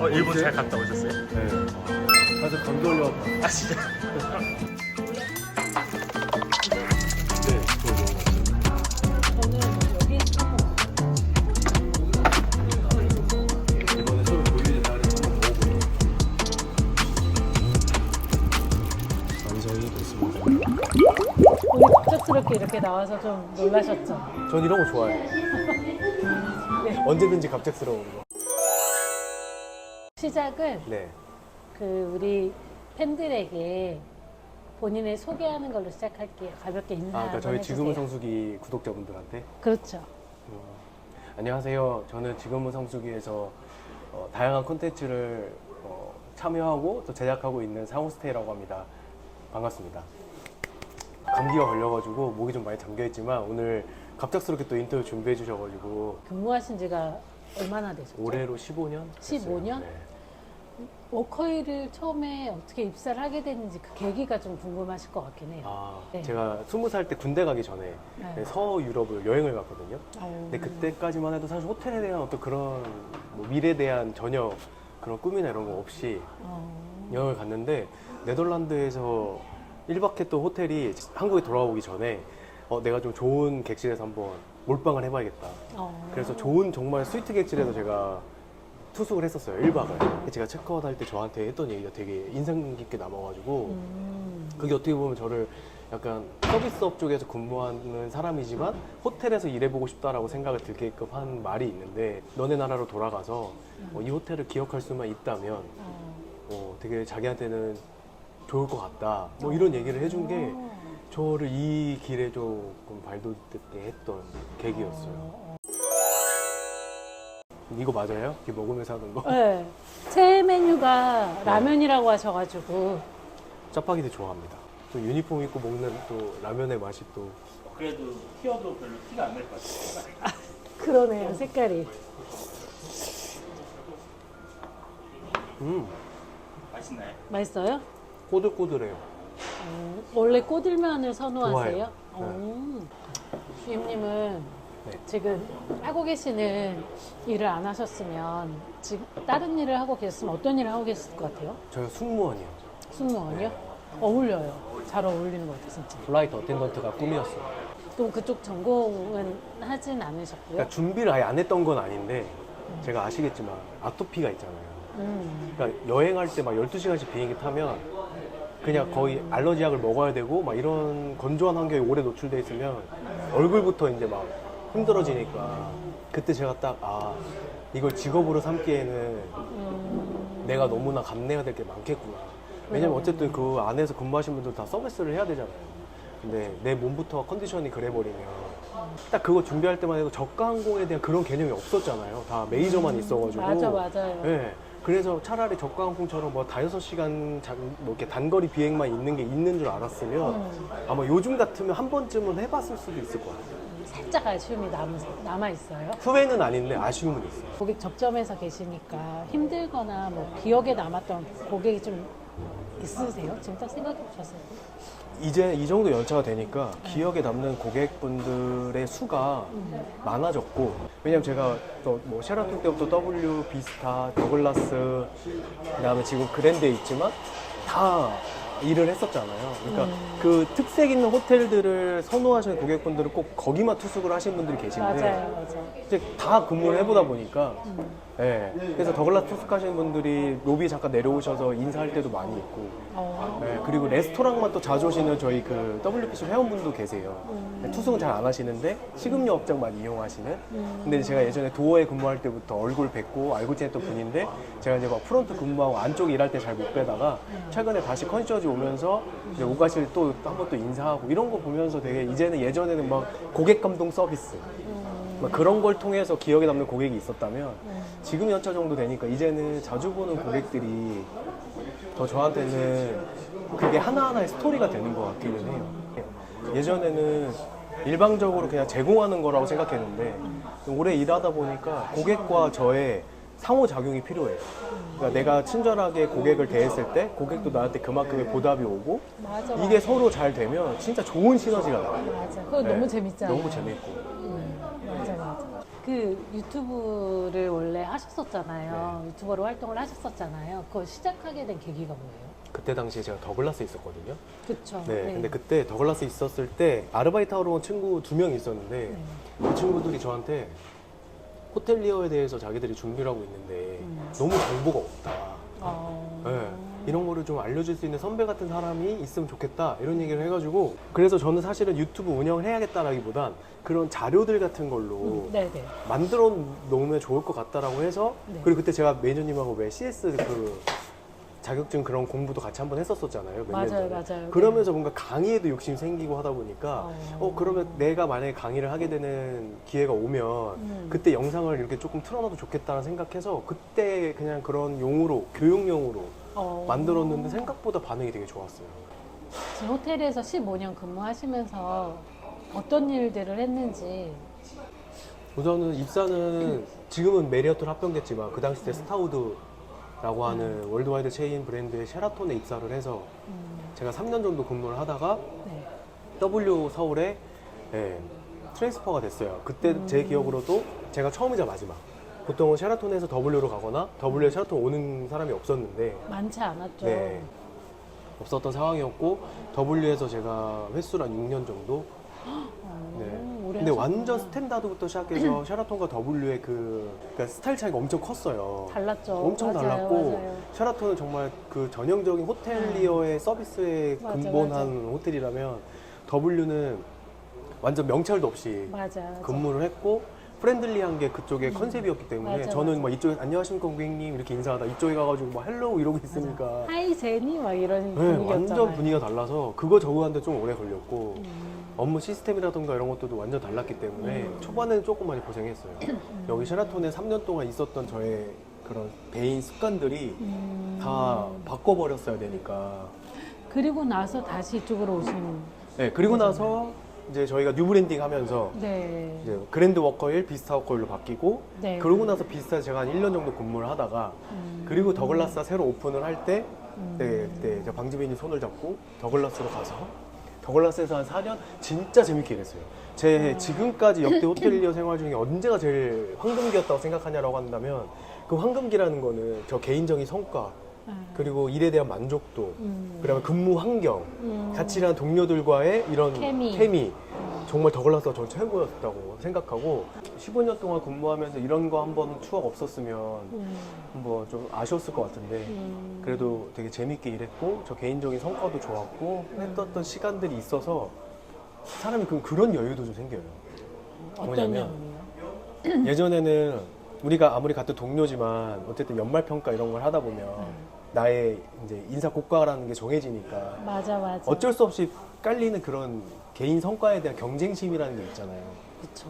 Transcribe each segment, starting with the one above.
어, 일본 잘 갔다 오셨어요? 네. 가서 감기 걸려갖고. 아 진짜? 네, 그거 너무 맛있어요. 저는 여기 조금 이번에 서울 보유제 날에 한번 먹어보니 완성이 됐습니다. 오늘 갑작스럽게 이렇게 나와서 좀 놀라셨죠? 전 이런 거 좋아해요. 네. 언제든지 갑작스러운 거. 시작은 네. 그 우리 팬들에게 본인을 소개하는 걸로 시작할게요. 가볍게 인사 아, 그러니까 저희. 지금은 성수기 구독자분들한테 그렇죠. 음, 안녕하세요. 저는 지금은 성수기에서 어, 다양한 콘텐츠를 어, 참여하고 또 제작하고 있는 상호스테이라고 합니다. 반갑습니다. 감기가 걸려가지고 목이 좀 많이 잠겨있지만 오늘 갑작스럽게 또 인터뷰 준비해 주셔가지고 근무하신 지가 얼마나 되셨죠? 올해로 15년? 15 년? 워커힐을 처음에 어떻게 입사를 하게 됐는지 그 계기가 좀 궁금하실 것 같긴 해요. 아, 네. 제가 20살 때 군대 가기 전에 네. 서유럽을 여행을 갔거든요. 아유. 근데 그때까지만 해도 사실 호텔에 대한 어떤 그런 뭐 미래에 대한 전혀 그런 꿈이나 이런 거 없이 어, 여행을 갔는데 네덜란드에서 1박 했던 호텔이 한국에 돌아오기 전에 어, 내가 좀 좋은 객실에서 한번 몰빵을 해봐야겠다. 어. 그래서 좋은 정말 스위트 객실에서 제가 투숙을 했었어요. 1박을. 제가 체크아웃 할 때 저한테 했던 얘기가 되게 인상 깊게 남아가지고 음, 그게 어떻게 보면 저를 약간 서비스업 쪽에서 근무하는 사람이지만 호텔에서 일해보고 싶다라고 생각을 들게끔 한 말이 있는데 너네 나라로 돌아가서 어, 이 호텔을 기억할 수만 있다면 어. 어, 되게 자기한테는 좋을 것 같다. 뭐 이런 얘기를 해준 게 어. 저를 이 길에 조금 발돋게 했던 계기였어요. 어, 이거 맞아요? 이렇게 먹으면서 하는 거? 네. 새 메뉴가 라면이라고 하셔가지고 짜파게티 좋아합니다. 또 유니폼 입고 먹는 또 라면의 맛이 또 그래도 튀어도 별로 티가 안 날 것 같아요. 그러네요 색깔이. 음, 맛있나요? 맛있어요? 꼬들꼬들해요. 어, 원래 꼬들면을 선호하세요? 좋아해요. 어. 주임님은 네. 지금 하고 계시는 일을 안 하셨으면 지금 다른 일을 하고 계셨으면 어떤 일을 하고 계실 것 같아요? 저요 승무원이요. 승무원이요? 어울려요. 잘 어울리는 것 같아요, 진짜. 플라이트 어텐던트가 꿈이었어요. 또 그쪽 전공은 하진 않으셨고요. 그러니까 준비를 아예 안 했던 건 아닌데 제가 아시겠지만 아토피가 있잖아요. 음, 그러니까 여행할 때 막 12시간씩 비행기 타면 그냥 거의 알러지 약을 먹어야 되고 막 이런 건조한 환경에 오래 노출돼 있으면 얼굴부터 이제 막 힘들어지니까 그때 제가 딱 아 이걸 직업으로 삼기에는 음, 내가 너무나 감내해야 될 게 많겠구나. 왜냐면 어쨌든 그 안에서 근무하신 분들 다 서비스를 해야 되잖아요. 근데 내 몸부터 컨디션이 그래버리면 딱 그거 준비할 때만 해도 저가 항공에 대한 그런 개념이 없었잖아요. 다 메이저만 있어가지고. 맞아, 맞아요. 네. 그래서 차라리 저가 항공처럼 뭐 다여섯 시간 자- 뭐 이렇게 단거리 비행만 있는 게 있는 줄 알았으면 음. 아마 요즘 같으면 한 번쯤은 해봤을 수도 있을 것 같아요. 살짝 아쉬움이 남, 남아있어요. 후회는 아닌데 아쉬움은 있어요. 고객 접점에서 계시니까 힘들거나 뭐 기억에 남았던 고객이 좀 있으세요? 지금 딱 생각해 보셨어요? 이제 이 정도 연차가 되니까 기억에 남는 고객분들의 수가 많아졌고 왜냐면 제가 또 뭐 셰라톤 때부터 W, 비스타, 더글라스 그다음에 지금 그랜드에 있지만 다 일을 했었잖아요. 그러니까 그 특색 있는 호텔들을 선호하시는 고객분들은 꼭 거기만 투숙을 하신 분들이 계신데 맞아요, 맞아요. 이제 다 근무를 해보다 보니까 음. 예. 그래서 더글라스 투숙하시는 분들이 로비에 잠깐 내려오셔서 인사할 때도 많이 있고 어, 네, 그리고 레스토랑만 또 자주 오시는 저희 그 WPC 회원분도 계세요. 네, 투숙은 잘 안 하시는데 식음료 업장만 이용하시는. 근데 제가 예전에 도어에 근무할 때부터 얼굴 뵙고 알고 지냈던 분인데 제가 이제 막 프론트 근무하고 안쪽에 일할 때 잘 못 뵈다가 최근에 다시 컨시어지 오면서 이제 오가실 또 한 번 또 인사하고 이런 거 보면서 되게 이제는 예전에는 막 고객 감동 서비스 막 그런 걸 통해서 기억에 남는 고객이 있었다면 지금 연차 정도 되니까 이제는 자주 보는 고객들이 더 저한테는 그게 하나하나의 스토리가 되는 것 같기는 해요. 예전에는 일방적으로 그냥 제공하는 거라고 생각했는데 오래 일하다 보니까 고객과 저의 상호작용이 필요해요. 그러니까 내가 친절하게 고객을 대했을 때 고객도 나한테 그만큼의 보답이 오고 맞아. 이게 맞아. 서로 잘 되면 진짜 좋은 시너지가 나요. 맞아. 그거 네, 너무 재밌잖아요. 너무 재밌고. 그 유튜브를 원래 하셨었잖아요. 유튜버로 활동을 하셨었잖아요. 그걸 시작하게 된 계기가 뭐예요? 그때 당시에 제가 더글라스 있었거든요. 그쵸. 네, 근데 그때 더글라스 있었을 때 아르바이트 하러 온 친구 두 명 있었는데 네. 그 친구들이 저한테 호텔리어에 대해서 자기들이 준비를 하고 있는데 음. 너무 정보가 없다. 어... 네, 이런 거를 좀 알려줄 수 있는 선배 같은 사람이 있으면 좋겠다 이런 얘기를 해가지고 그래서 저는 사실은 유튜브 운영을 해야겠다라기보단 그런 자료들 같은 걸로 음, 네네. 만들어 놓으면 좋을 것 같다라고 해서 네. 그리고 그때 제가 매니저님하고 왜 CS 그 자격증 그런 공부도 같이 한번 했었었잖아요. 맞아요, 전에. 맞아요. 그러면서 뭔가 강의에도 욕심 생기고 하다 보니까 어. 어 그러면 내가 만약에 강의를 하게 되는 기회가 오면 음. 그때 영상을 이렇게 조금 틀어놔도 좋겠다는 생각해서 그때 그냥 그런 용으로 교육용으로 어... 만들었는데 생각보다 반응이 되게 좋았어요. 지금 호텔에서 15년 근무하시면서 어떤 일들을 했는지 우선은 입사는 지금은 메리어트로 합병됐지만 그 당시 때 스타우드라고 하는 월드와이드 체인 브랜드의 셰라톤에 입사를 해서 음, 제가 3년 정도 근무를 하다가 네. W 서울에 예, 트랜스퍼가 됐어요. 그때 제 기억으로도 제가 처음이자 마지막. 보통은 셰라톤에서 W로 가거나 W에 셰라톤 오는 사람이 없었는데 많지 않았죠. 네. 없었던 상황이었고 W에서 제가 횟수로 한 6년 정도 어, 네. 오래 근데 하셨구나. 완전 스탠다드부터 시작해서 셰라톤과 W의 그 그러니까 스타일 차이가 엄청 컸어요. 달랐죠. 엄청 맞아요, 달랐고 맞아요. 셰라톤은 정말 그 전형적인 호텔리어의 서비스에 맞아, 근본한 호텔이라면 W는 완전 명찰도 없이 맞아. 맞아. 근무를 했고 프렌들리한 게 그쪽의 컨셉이었기 때문에 맞아, 저는 맞아. 막 이쪽에 안녕하십니까 고객님 이렇게 인사하다 이쪽에 가가지고 막 헬로우 이러고 있으니까 하이 제니 막 이런 네, 분위기였잖아요. 완전 분위기가 달라서 그거 적응하는데 좀 오래 걸렸고 음, 업무 시스템이라든가 이런 것들도 완전 달랐기 때문에 음. 초반에는 조금 많이 고생했어요. 여기 셰라톤에 3년 동안 있었던 저의 그런 배인 습관들이 음. 다 바꿔버렸어야 되니까. 그리고 나서 다시 이쪽으로 오신. 네, 그리고 나서 이제 저희가 뉴 브랜딩 하면서 네. 이제 그랜드 워커일, 비스타 워커일로 바뀌고 네. 그러고 나서 비스타 제가 한 1년 정도 근무를 하다가 음. 그리고 더글라스가 새로 오픈을 할때 음. 네, 그때 제가 방지배님 손을 잡고 더글라스로 가서 더글라스에서 한 4년 진짜 재밌게 일했어요. 제 아. 지금까지 역대 호텔리어 생활 중에 언제가 제일 황금기였다고 생각하냐라고 한다면 그 황금기라는 거는 저 개인적인 성과 아. 그리고 일에 대한 만족도 음. 그다음에 근무 환경 음. 같이 일하는 동료들과의 이런 케미. 정말 더글라스가 전 최고였다고 생각하고 15년 동안 근무하면서 이런 거 한 번은 추억 없었으면 음. 한번 좀 아쉬웠을 것 같은데 음. 그래도 되게 재밌게 일했고 저 개인적인 성과도 좋았고 했었던 시간들이 있어서 사람이 그 그런 여유도 좀 생겨요. 어떤 뭐냐면? 예전에는 우리가 아무리 같은 동료지만 어쨌든 연말 평가 이런 걸 하다 보면 나의 이제 인사 고과라는 게 정해지니까 맞아, 맞아. 어쩔 수 없이 깔리는 그런 개인 성과에 대한 경쟁심이라는 게 있잖아요. 그쵸.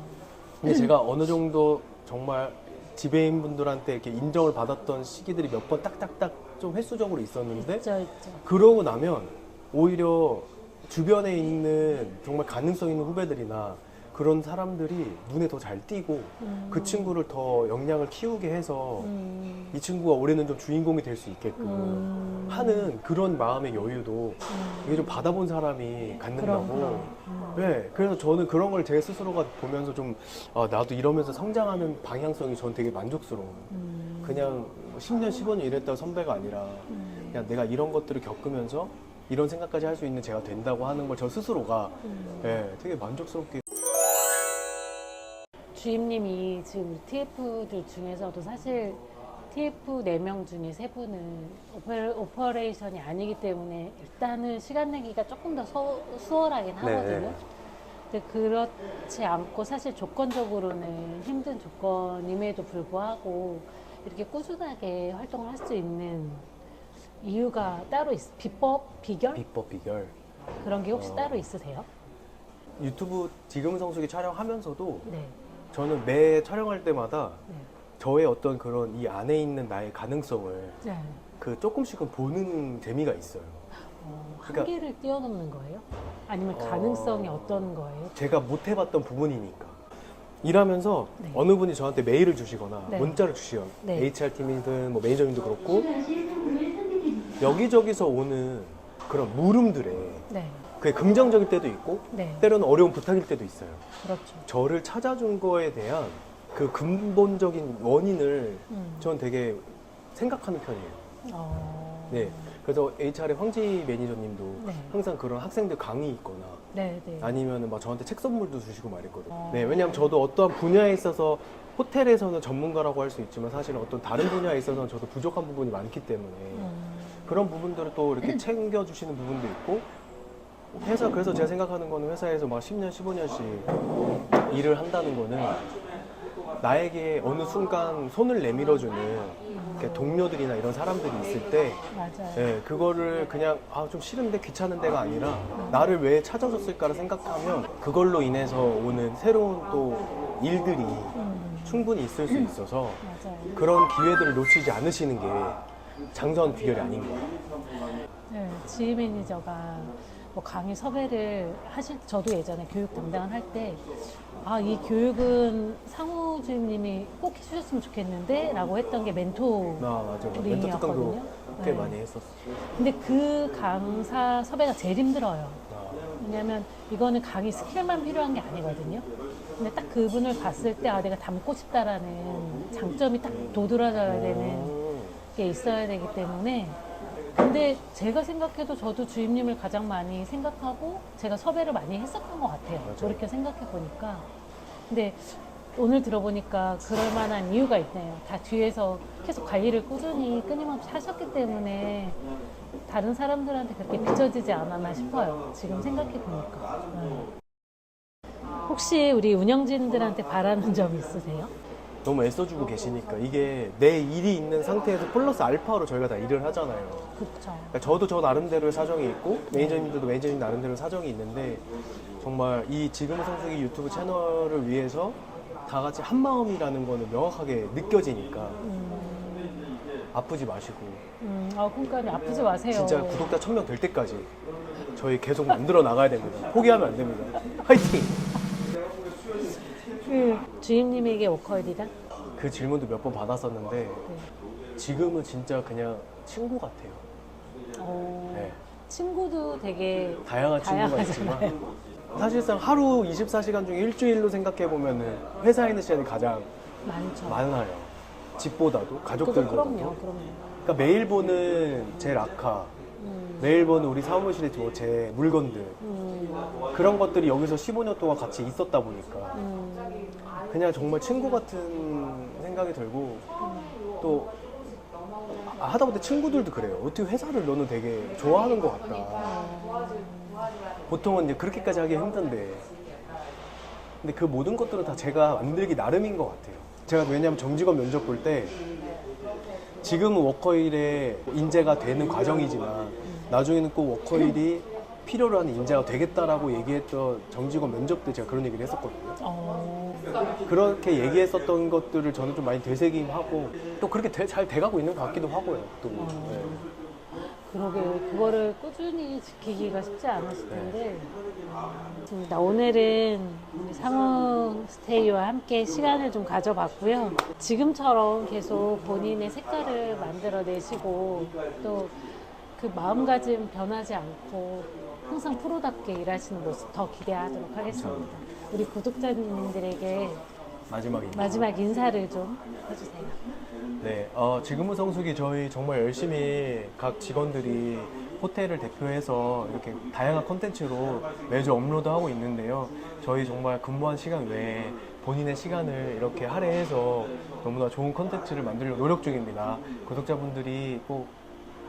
근데 제가 어느 정도 정말 지배인 분들한테 이렇게 인정을 받았던 시기들이 몇 번 딱딱딱 좀 횟수적으로 있었는데 있죠, 있죠. 그러고 나면 오히려 주변에 있는 정말 가능성 있는 후배들이나 그런 사람들이 눈에 더 잘 띄고 음. 그 친구를 더 역량을 키우게 해서 음. 이 친구가 올해는 좀 주인공이 될 수 있게끔 음. 하는 그런 마음의 여유도 음. 이게 좀 받아본 사람이 갖는다고. 그럼, 그럼. 음. 네, 그래서 저는 그런 걸 제 스스로가 보면서 좀 아, 나도 이러면서 성장하는 방향성이 전 되게 만족스러워요. 음. 그냥 10년, 15년 일했다 선배가 아니라 음. 그냥 내가 이런 것들을 겪으면서 이런 생각까지 할 수 있는 제가 된다고 하는 걸 저 스스로가 음. 네, 되게 만족스럽게 주임님이 지금 TF들 중에서도 사실 TF 4명 중에 3분은 오페, 오퍼 레이션이 아니기 때문에 일단은 시간 내기가 조금 더 서- 수월하긴 하거든요. 네. 근데 그렇지 않고 사실 조건적으로는 힘든 조건임에도 불구하고 이렇게 꾸준하게 활동을 할 수 있는 이유가 따로 있, 비법, 비결? 비법 비결 그런 게 혹시 어. 따로 있으세요? 유튜브 지금 성수기 촬영하면서도 네. 저는 매 촬영할 때마다 네. 저의 어떤 그런 이 안에 있는 나의 가능성을 네. 그 조금씩은 보는 재미가 있어요. 어, 그러니까- 한계를 뛰어넘는 거예요? 아니면 어. 가능성이 어떤 거예요? 제가 못 해봤던 부분이니까. 일하면서 네. 어느 분이 저한테 메일을 주시거나 네. 문자를 주시요. 네. HR 팀이든 뭐 매니저님도 그렇고 여기저기서 오는 그런 물음들에 네. 그게 긍정적일 때도 있고 네. 때로는 어려운 부탁일 때도 있어요. 그렇죠. 저를 찾아준 거에 대한 그 근본적인 원인을 음. 전 되게 생각하는 편이에요. 어. 네. 그래서 HR의 황지 매니저님도 네. 항상 그런 학생들 강의 있거나 네, 네. 아니면은 막 저한테 책 선물도 주시고 말했거든요. 어. 네, 왜냐하면 저도 어떠한 분야에 있어서 호텔에서는 전문가라고 할 수 있지만 사실은 어떤 다른 분야에 있어서는 저도 부족한 부분이 많기 때문에 음. 그런 부분들을 또 이렇게 챙겨주시는 부분도 있고 회사 그래서 제가 생각하는 거는 회사에서 막 10년, 15년씩 일을 한다는 거는 나에게 어느 순간 손을 내밀어주는 동료들이나 이런 사람들이 있을 때. 네, 그거를 그냥 아 좀 싫은데 귀찮은 데가 아니라 나를 왜 찾아줬을까를 생각하면 그걸로 인해서 오는 새로운 또 일들이 음. 충분히 있을 수 있어서. 그런 기회들을 놓치지 않으시는 게 장전 비결이 아닌가. 네, 지휘 매니저가 뭐 강의 섭외를 하실 저도 예전에 교육 담당을 할 때 아, 이 교육은 상우 주임님이 꼭 해주셨으면 좋겠는데 라고 했던 게 멘토 나 맞아. 우리 멘토 특강도 이었거든요. 꽤 네. 많이 했었어. 근데 그 강사 섭외가 제일 힘들어요. 아, 왜냐면 이거는 강의 스킬만 필요한 게 아니거든요. 근데 딱 그분을 봤을 때 아, 내가 닮고 싶다라는 장점이 딱 도드라져야 되는 음, 게 있어야 되기 때문에 근데 제가 생각해도 저도 주임님을 가장 많이 생각하고 제가 섭외를 많이 했었던 것 같아요. 맞아요. 저렇게 생각해 보니까. 근데 오늘 들어보니까 그럴 만한 이유가 있네요. 다 뒤에서 계속 관리를 꾸준히 끊임없이 하셨기 때문에 다른 사람들한테 그렇게 비춰지지 않았나 싶어요. 지금 생각해 보니까. 혹시 우리 운영진들한테 바라는 점 있으세요? 너무 애써주고 계시니까 이게 내 일이 있는 상태에서 플러스 알파로 저희가 다 일을 하잖아요. 그렇죠. 그러니까 저도 저 나름대로의 사정이 있고 매니저님들도 매니저님 나름대로 사정이 있는데 정말 이 지금 성수기 유튜브 채널을 위해서 다 같이 한 마음이라는 거는 명확하게 느껴지니까 음, 아프지 마시고 음, 아, 그러니까 아프지 마세요. 진짜 구독자 1000명 될 때까지 저희 계속 만들어 나가야 됩니다. 포기하면 안 됩니다. 화이팅! 그 주임님에게 워커일이란? 그 질문도 몇 번 받았었는데 네. 지금은 진짜 그냥 친구 같아요. 어, 네. 친구도 되게 다양한 친구가 다양하잖아요. 있지만 사실상 하루 24시간 중에 일주일로 생각해 보면은 회사에 있는 시간이 가장 많죠. 많아요. 집보다도 그거 가족들보다도. 그럼요, 그럼요. 그러니까 매일 보는 제 라카, 음, 매일 보는 우리 사무실에 저제 물건들 음, 그런 것들이 여기서 15년 동안 같이 있었다 보니까 음, 그냥 정말 친구 같은 생각이 들고 또 아, 하다 보니 친구들도 그래요. 어떻게 회사를 너는 되게 좋아하는 것 같다. 보통은 이제 그렇게까지 하기 힘든데 근데 그 모든 것들은 다 제가 만들기 나름인 것 같아요. 제가 왜냐하면 정직원 면접 볼 때 지금은 워커힐에 인재가 되는 과정이지만 나중에는 꼭 워커힐이 필요로 하는 인재가 되겠다라고 얘기했던 정직원 면접 때 제가 그런 얘기를 했었거든요. 어, 그렇게 얘기했었던 것들을 저는 좀 많이 되새김하고 또 그렇게 돼- 잘 돼가고 있는 것 같기도 하고요. 또 네. 그러게 그거를 꾸준히 지키기가 쉽지 않으실 텐데 좋습니다. 오늘은 우리 상우 스테이와 함께 시간을 좀 가져봤고요. 지금처럼 계속 본인의 색깔을 만들어내시고 또 그 마음가짐 변하지 않고 항상 프로답게 일하시는 모습 더 기대하도록 하겠습니다. 우리 구독자님들에게 마지막입니다. 마지막 인사를 좀 해주세요. 네, 어, 지금은 성수기 저희 정말 열심히 각 직원들이 호텔을 대표해서 이렇게 다양한 콘텐츠로 매주 업로드하고 있는데요. 저희 정말 근무한 시간 외에 본인의 시간을 이렇게 할애해서 너무나 좋은 콘텐츠를 만들려고 노력 중입니다. 구독자분들이 꼭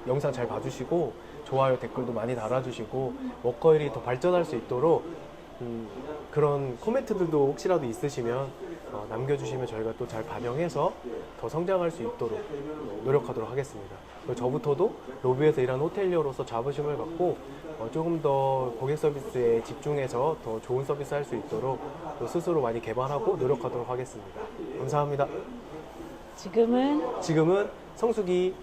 영상 잘 봐주시고 좋아요 댓글도 많이 달아주시고 워커힐이 더 발전할 수 있도록 음, 그런 코멘트들도 혹시라도 있으시면 어, 남겨주시면 저희가 또 잘 반영해서 더 성장할 수 있도록 어, 노력하도록 하겠습니다. 저부터도 로비에서 일하는 호텔리어로서 자부심을 갖고 어, 조금 더 고객 서비스에 집중해서 더 좋은 서비스 할 수 있도록 또 스스로 많이 개발하고 노력하도록 하겠습니다. 감사합니다. 지금은 지금은 성수기